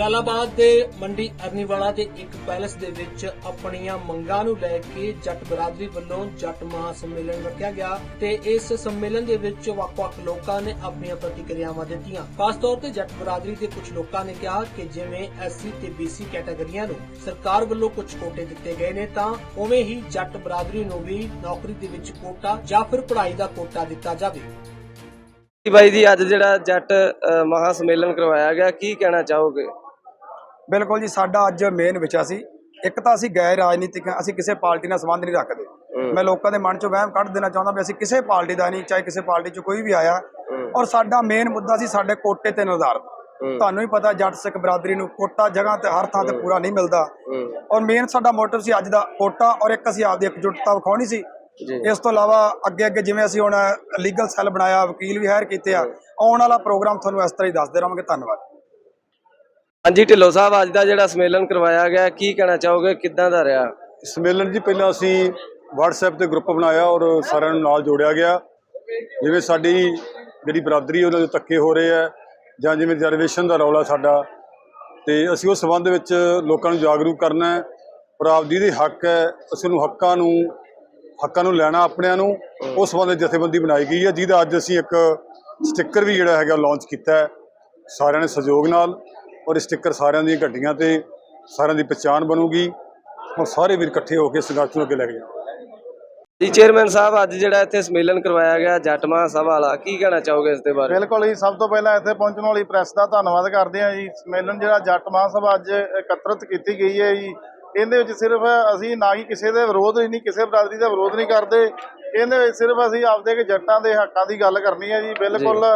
ਜਲਾਲਾਬਾਦ ਦੇ ਮੰਡੀ ਅਰਨੀਵਾਲਾ ਦੇ ਇੱਕ ਪੈਲਸ ਦੇ ਵਿੱਚ ਆਪਣੀਆਂ ਮੰਗਾਂ ਨੂੰ ਲੈ ਕੇ ਜੱਟ ਬਰਾਦਰੀ ਵੱਲੋਂ ਜੱਟ ਮਹਾ ਸੰਮੇਲਨ ਰੱਖਿਆ ਗਿਆ ਤੇ ਇਸ ਸੰਮੇਲਨ ਦੇ ਵਿੱਚ ਵੱਖ-ਵੱਖ ਲੋਕਾਂ ਨੇ ਆਪਣੀਆਂ ਪ੍ਰਤੀਕਿਰਿਆਵਾਂ ਦਿੱਤੀਆਂ। ਖਾਸ ਤੌਰ ਤੇ ਜੱਟ ਬਰਾਦਰੀ ਦੇ ਕੁਝ ਲੋਕਾਂ ਨੇ ਕਿਹਾ ਕਿ ਜਿਵੇਂ ਐਸਸੀ ਤੇ ਬੀਸੀ ਕੈਟਾਗਰੀਆਂ ਨੂੰ ਸਰਕਾਰ ਵੱਲੋਂ ਕੁਝ ਕੋਟੇ ਦਿੱਤੇ ਗਏ ਨੇ ਤਾਂ ਉਵੇਂ ਹੀ ਜੱਟ ਬਰਾਦਰੀ ਨੂੰ ਵੀ ਨੌਕਰੀ ਦੇ ਵਿੱਚ ਕੋਟਾ ਜਾਂ ਫਿਰ ਪੜ੍ਹਾਈ ਦਾ ਕੋਟਾ ਦਿੱਤਾ ਜਾਵੇ। ਬਾਈ ਜੀ ਅੱਜ ਜਿਹੜਾ ਜੱਟ ਅ, ਮਹਾ ਸੰਮੇਲਨ ਕਰਵਾਇਆ ਗਿਆ ਕੀ ਕਹਿਣਾ ਚਾਹੋਗੇ? ਬਿਲਕੁਲ ਜੀ ਸਾਡਾ ਅੱਜ ਮੇਨ ਵਿਸ਼ਾ ਸੀ। ਇੱਕ ਤਾਂ ਅਸੀਂ ਗੈਰ ਰਾਜਨੀਤਿਕ ਅਸੀਂ ਕਿਸੇ ਪਾਰਟੀ ਨਾਲ ਸੰਬੰਧ ਨਹੀਂ ਰੱਖਦੇ। ਮੈਂ ਲੋਕਾਂ ਦੇ ਮਨ ਚੋਂ ਵਹਿਮ ਕੱਢ ਦੇਣਾ ਚਾਹੁੰਦਾ ਵੀ ਅਸੀਂ ਕਿਸੇ ਪਾਰਟੀ ਦਾ ਨਹੀਂ ਚਾਹੇ ਕਿਸੇ ਪਾਰਟੀ 'ਚ ਕੋਈ ਵੀ ਆਇਆ। ਔਰ ਸਾਡਾ ਮੇਨ ਮੁੱਦਾ ਸੀ ਸਾਡੇ ਕੋਟੇ ਤੇ ਨਿਰਧਾਰਤ। ਤੁਹਾਨੂੰ ਹੀ ਪਤਾ ਜੱਟ ਸਿੱਖ ਬਰਾਦਰੀ ਨੂੰ ਕੋਟਾ ਜਗ੍ਹਾ ਤੇ ਹਰ ਥਾਂ ਤੇ ਪੂਰਾ ਨਹੀਂ ਮਿਲਦਾ। ਔਰ ਮੇਨ ਸਾਡਾ ਮੋਟਿਵ ਸੀ ਅੱਜ ਦਾ ਕੋਟਾ ਔਰ ਇੱਕ ਅਸੀਂ ਆਪਦੀ ਇਕਜੁੱਟਤਾ ਵਿਖਾਉਣੀ ਸੀ। ਇਸ ਤੋਂ ਇਲਾਵਾ ਅੱਗੇ ਅੱਗੇ ਜਿਵੇਂ ਅਸੀਂ ਹੁਣ ਲੀਗਲ ਸੈੱਲ ਬਣਾਇਆ ਵਕੀਲ ਵੀ ਹਾਇਰ ਕੀਤੇ ਆ। ਆਉਣ ਵਾਲਾ ਪ੍ਰੋਗਰਾਮ ਤੁਹਾਨੂੰ ਇਸ ਤਰ੍ਹਾਂ ਹੀ ਦੱਸਦੇ ਰਹਾਂਗੇ। ਧੰਨਵਾਦ। ਹਾਂਜੀ, ਢਿੱਲੋਂ ਸਾਹਿਬ, ਅੱਜ ਦਾ ਜਿਹੜਾ ਸੰਮੇਲਨ ਕਰਵਾਇਆ ਗਿਆ, ਕੀ ਕਹਿਣਾ ਚਾਹੋਗੇ? ਕਿੱਦਾਂ ਦਾ ਰਿਹਾ? ਸੰਮੇਲਨ ਜੀ, ਪਹਿਲਾਂ ਅਸੀਂ WhatsApp ਤੇ ਗਰੁੱਪ ਬਣਾਇਆ ਔਰ ਸਾਰਿਆਂ ਨੂੰ ਨਾਲ ਜੋੜਿਆ ਗਿਆ। ਜਿਵੇਂ ਸਾਡੀ ਜਿਹੜੀ ਬਰਾਦਰੀ, ਉਹਨਾਂ ਦੇ ਧੱਕੇ ਹੋ ਰਹੇ ਆ, ਜਾਂ ਜਿਵੇਂ ਰਿਜ਼ਰਵੇਸ਼ਨ ਦਾ ਰੌਲਾ ਸਾਡਾ, ਤੇ ਅਸੀਂ ਉਸ ਸੰਬੰਧ ਵਿੱਚ ਲੋਕਾਂ ਨੂੰ ਜਾਗਰੂਕ ਕਰਨਾ ਹੈ। ਔਰ ਆਪਦੀ ਦੇ ਹੱਕ ਹੈ, ਅਸੀਂ ਉਹਨੂੰ ਹੱਕਾਂ ਨੂੰ ਹੱਕਾਂ ਨੂੰ ਲੈਣਾ ਆਪਣਿਆਂ ਨੂੰ। ਉਸ ਸੰਬੰਧ ਜਥੇਬੰਦੀ ਬਣਾਈ ਗਈ ਹੈ, ਜਿਹਦਾ ਅੱਜ ਅਸੀਂ ਇੱਕ ਸਟicker ਵੀ ਜਿਹੜਾ ਹੈਗਾ ਲਾਂਚ ਕੀਤਾ ਹੈ। ਸਾਰਿਆਂ ਨੇ ਸਹਿਯੋਗ ਨਾਲ। ਔਰ ਇਹ ਸਟicker ਸਾਰਿਆਂ ਦੀਆਂ ਗੱਡੀਆਂ ਤੇ ਸਾਰਿਆਂ ਦੀ ਪਛਾਣ ਬਣੂਗੀ। ਹੁਣ ਸਾਰੇ ਵੀਰ ਇਕੱਠੇ ਹੋ ਕੇ ਸੰਘਰਸ਼ ਨੂੰ ਅੱਗੇ ਲੈ ਕੇ ਜਾਣ। ਜੀ ਚੇਅਰਮੈਨ ਸਾਹਿਬ ਅੱਜ ਜਿਹੜਾ ਇੱਥੇ ਸੰਮੇਲਨ ਕਰਵਾਇਆ ਗਿਆ ਜੱਟ ਮਹਾ ਸਭਾ ਵਾਲਾ ਕੀ ਕਹਿਣਾ ਚਾਹੋਗੇ ਇਸ ਦੇ ਬਾਰੇ? ਬਿਲਕੁਲ ਜੀ ਸਭ ਤੋਂ ਪਹਿਲਾਂ ਇੱਥੇ ਪਹੁੰਚਣ ਵਾਲੀ ਪ੍ਰੈਸ ਦਾ ਧੰਨਵਾਦ ਕਰਦੇ ਹਾਂ ਜੀ। ਸੰਮੇਲਨ ਜਿਹੜਾ ਜੱਟ ਮਹਾਸਭਾ ਅੱਜ ਇਕੱਤਰਿਤ ਕੀਤੀ ਗਈ ਹੈ ਜੀ। ਇਹਦੇ ਵਿੱਚ ਸਿਰਫ ਅਸੀਂ ਨਾ ਹੀ ਕਿਸੇ ਦੇ ਵਿਰੋਧ ਹੀ ਨਹੀਂ ਕਿਸੇ ਬਰਾਦਰੀ ਦਾ ਵਿਰੋਧ ਨਹੀਂ ਕਰਦੇ। ਇਹਦੇ ਵਿੱਚ ਸਿਰਫ ਅਸੀਂ ਆਪਦੇ ਕਿ ਜੱਟਾਂ ਦੇ ਹੱਕਾਂ ਦੀ ਗੱਲ ਕਰਨੀ ਹੈ ਜੀ। ਬਿਲਕੁਲ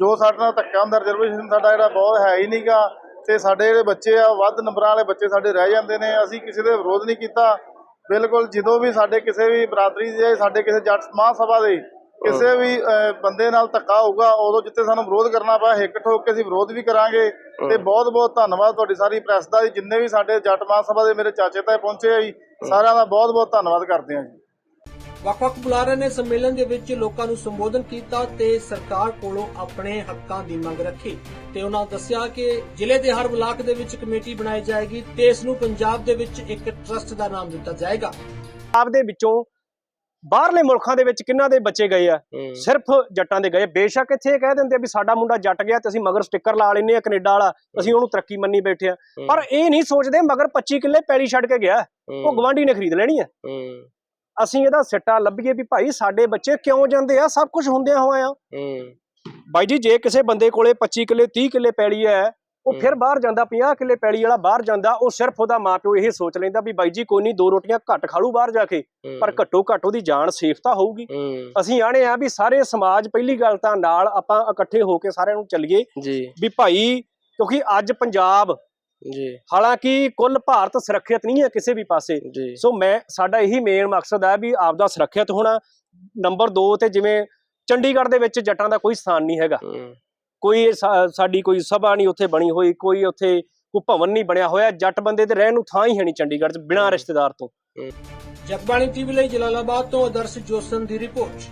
ਜੋ। ਸਾਡੇ ਨਾਲ ਧੱਕਾ ਹੁੰਦਾ ਰਿਜ਼ਰਵੇਸ਼ਨ ਸਾਡਾ ਜਿਹੜਾ ਬਹੁਤ ਹੈ ਹੀ ਨਹੀਂਗਾ ਤੇ ਸਾਡੇ ਜਿਹੜੇ ਬੱਚੇ ਆ ਵੱਧ ਨੰਬਰਾਂ ਵਾਲੇ ਬੱਚੇ ਸਾਡੇ ਰਹਿ ਜਾਂਦੇ ਨੇ ਅਸੀਂ ਕਿਸੇ ਦੇ ਵਿਰੋਧ ਨਹੀਂ ਕੀਤਾ। ਬਿਲਕੁਲ ਜਦੋਂ ਵੀ ਸਾਡੇ ਕਿਸੇ ਵੀ ਬਰਾਦਰੀ ਦੇ ਸਾਡੇ ਕਿਸੇ ਜੱਟ ਮਹਾਸਭਾ ਦੇ ਕਿਸੇ ਵੀ ਬੰਦੇ ਨਾਲ ਧੱਕਾ ਹੋਊਗਾ ਉਦੋਂ ਜਿੱਥੇ ਸਾਨੂੰ ਵਿਰੋਧ ਕਰਨਾ ਪਿਆ ਹਿੱਕ ਠੋਕ ਕੇ ਅਸੀਂ ਵਿਰੋਧ ਵੀ ਕਰਾਂਗੇ। ਤੇ ਬਹੁਤ ਬਹੁਤ ਧੰਨਵਾਦ ਤੁਹਾਡੀ ਸਾਰੀ ਪ੍ਰੈਸ ਦਾ ਜਿੰਨੇ ਵੀ ਸਾਡੇ ਜੱਟ ਮਹਾਸਭਾ ਦੇ ਮੇਰੇ ਚਾਚੇ ਤਾਏ ਪਹੁੰਚੇ ਆ ਜੀ ਸਾਰਿਆਂ ਦਾ ਬਹੁਤ ਬਹੁਤ ਧੰਨਵਾਦ ਕਰਦੇ ਹਾਂ ਜੀ। ਵੱਖ-ਵੱਖ ਬੁਲਾਰਿਆਂ ਨੇ ਸੰਮੇਲਨ ਦੇ ਵਿੱਚ ਲੋਕਾਂ ਨੂੰ ਸੰਬੋਧਨ ਕੀਤਾ ਤੇ ਸਰਕਾਰ ਕੋਲੋਂ ਆਪਣੇ ਹੱਕਾਂ ਦੀ ਮੰਗ ਰੱਖੀ ਤੇ ਉਹਨਾਂ ਦੱਸਿਆ ਕਿ ਜ਼ਿਲ੍ਹੇ ਦੇ ਹਰ ਬਲਾਕ ਦੇ ਵਿੱਚ ਕਮੇਟੀ ਬਣਾਈ ਜਾਏਗੀ ਤੇ ਇਸ ਨੂੰ ਪੰਜਾਬ ਦੇ ਵਿੱਚ ਇੱਕ ਟਰਸਟ ਦਾ ਨਾਮ ਦਿੱਤਾ ਜਾਏਗਾ। ਪੰਜਾਬ ਦੇ ਵਿੱਚੋਂ ਬਾਹਰਲੇ ਮੁਲਕਾਂ ਦੇ ਵਿੱਚ ਕਿੰਨਾ ਦੇ ਬੱਚੇ ਗਏ ਆ? ਸਿਰਫ ਜੱਟਾਂ ਦੇ ਗਏ। ਬੇਸ਼ੱਕ ਇੱਥੇ ਇਹ ਕਹਿ ਦਿੰਦੇ ਆ ਵੀ ਸਾਡਾ ਮੁੰਡਾ ਜੱਟ ਗਿਆ ਤੇ ਅਸੀਂ ਮਗਰ ਸਟicker ਲਾ ਲੈਨੇ ਆ ਕੈਨੇਡਾ ਵਾਲਾ। ਅਸੀਂ ਉਹਨੂੰ ਤਰੱਕੀ ਮੰਨੀ ਬੈਠੇ ਆ ਪਰ ਇਹ ਨਹੀਂ ਸੋਚਦੇ ਮਗਰ 25 ਕਿੱਲੇ ਪੈਲੀ ਛੱਡ ਕੇ ਗਿਆ। ਉਹ ਗਵਾਂਢੀ ਨੇ ਖਰੀਦ ਲੈਣੀ ਆ। ਹੂੰ। ਅਸੀਂ ਇਹਦਾ ਸਿੱਟਾ ਲੱਭੀਏ ਵੀ ਭਾਈ ਸਾਡੇ ਬੱਚੇ ਕਿਉਂ ਜਾਂਦੇ ਆ? ਸਭ ਕੁਝ ਹੁੰਦਿਆਂ ਹੋਇਆ। ਹੂੰ। ਬਾਈ ਜੀ ਜੇ ਕਿਸੇ ਬੰਦੇ ਕੋਲੇ 25 ਕਿੱਲੇ 30 ਕਿੱਲੇ ਪੈਲੀ ਹੈ ਉਹ। ਫਿਰ ਬਾਹਰ ਜਾਂਦਾ 50 ਕਿੱਲੇ ਪੈਲੀ ਵਾਲਾ ਬਾਹਰ ਜਾਂਦਾ ਉਹ ਸਿਰਫ ਉਹਦਾ ਮਾਪਿਓ ਇਹ ਸੋਚ ਲੈਂਦਾ ਵੀ ਬਾਈ ਜੀ ਕੋਈ ਨਹੀਂ ਦੋ ਰੋਟੀਆਂ ਘੱਟ ਖਾਲੂ ਬਾਹਰ ਜਾ ਕੇ ਪਰ ਘੱਟੋ ਘੱਟ ਉਹਦੀ ਜਾਨ ਸੇਫ ਤਾਂ ਹੋਊਗੀ। ਅਸੀਂ ਆਣੇ ਆ ਵੀ ਸਾਰੇ ਸਮਾਜ ਪਹਿਲੀ ਗੱਲ ਤਾਂ ਨਾਲ ਆਪਾਂ ਇਕੱਠੇ ਹੋ ਕੇ ਸਾਰਿਆਂ ਨੂੰ ਚੱਲੀਏ ਵੀ ਭਾਈ ਕਿਉਂਕਿ ਅੱਜ ਪੰਜਾਬ ਜੀ। ਹਾਲਾਂਕਿ ਕੁੱਲ ਭਾਰਤ ਸੁਰੱਖਿਅਤ ਨਹੀਂ ਹੈ ਕਿਸੇ ਵੀ ਪਾਸੇ। ਸੋ ਮੈਂ ਸਾਡਾ ਇਹੀ ਮੇਨ ਮਕਸਦ ਹੈ ਵੀ ਆਪਦਾ ਸੁਰੱਖਿਅਤ ਹੋਣਾ। ਨੰਬਰ 2 ਤੇ ਜਿਵੇਂ ਚੰਡੀਗੜ੍ਹ ਦੇ ਵਿੱਚ ਜੱਟਾਂ ਦਾ ਕੋਈ ਸਥਾਨ ਨਹੀਂ ਹੈਗਾ। ਕੋਈ ਸਾਡੀ ਕੋਈ ਸਭਾ ਨਹੀਂ ਉੱਥੇ ਬਣੀ ਹੋਈ ਕੋਈ ਉੱਥੇ ਕੋਈ ਭਵਨ ਨਹੀਂ ਬਣਿਆ ਹੋਇਆ। ਜੱਟ ਬੰਦੇ ਤੇ ਰਹਿਣ ਨੂੰ ਥਾਂ ਹੀ ਹੈ ਨਹੀਂ ਚੰਡੀਗੜ੍ਹ 'ਚ ਬਿਨਾਂ ਰਿਸ਼ਤੇਦਾਰ ਤੋਂ। ਜਗਬਾਣੀ ਟੀਵੀ ਲਈ ਜਲਾਲਾਬਾਦ ਤੋਂ ਆਦਰਸ਼ ਜੋਸਨ ਦੀ ਰਿਪੋਰਟ।